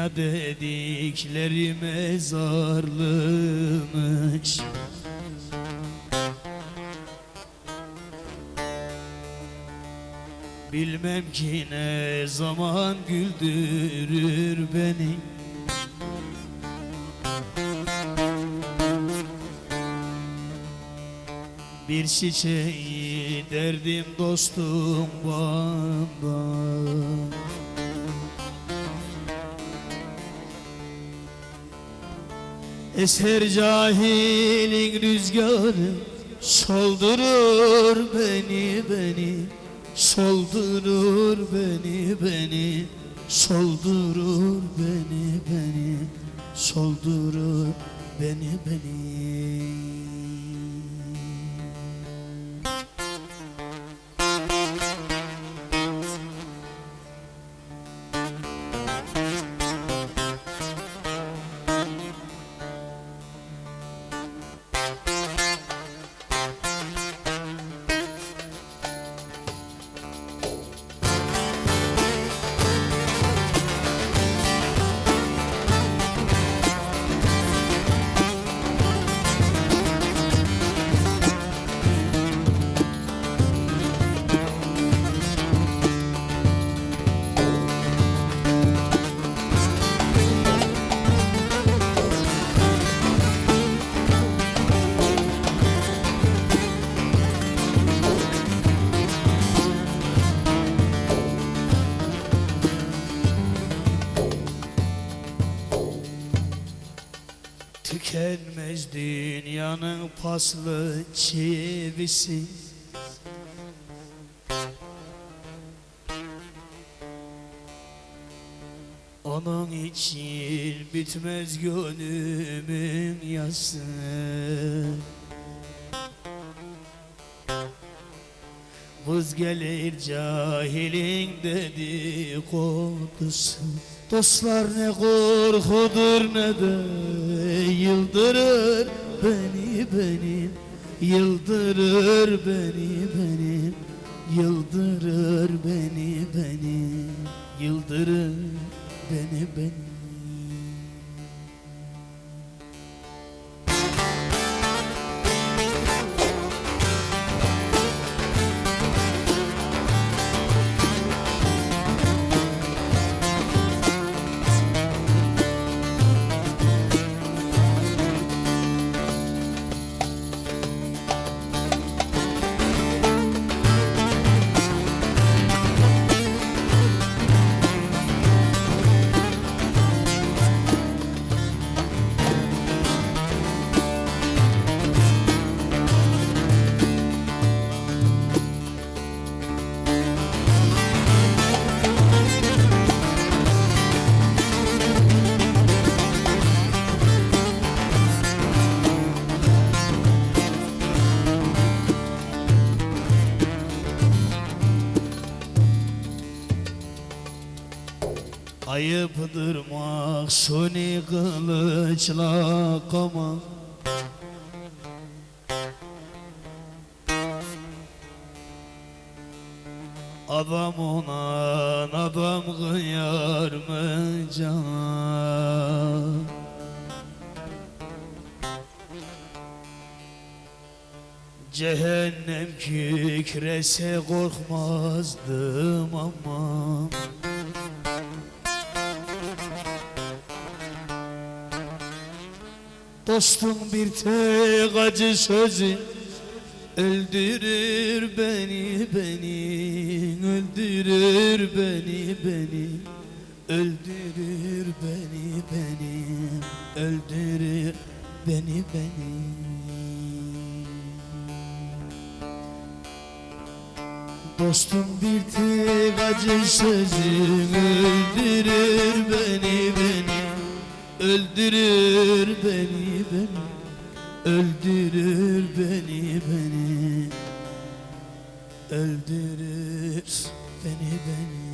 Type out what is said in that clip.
Dünya dedikleri mezarlığımış. Bilmem ki ne zaman güldürür beni. Bir çiçeği derdim dostum bana Eser cahilin rüzgarı Soldurur beni beni. Soldurur beni beni. Soldurur beni beni. Soldurur beni beni Tükenmez dünyanın paslı çivisi. Onun için bitmez gönlümün yası. Vız gelir cahilin dedikodusu. Dostlar ne korkudur ne de yıldırır beni beni. Yıldırır beni beni. Yıldırır beni beni. Yıldırır beni beni Ayıptır mahsuni kılıçla kama Adam ona adam kıyar mı can? Cehennem kükrese korkmazdım ama Dostum bir tek acı sözü Öldürür beni beni. Öldürür beni beni. Öldürür beni beni. Öldürür beni beni. Dostum bir tek acı sözün öldürür beni beni Öldürür beni beni. Öldürür beni beni. Öldürür beni beni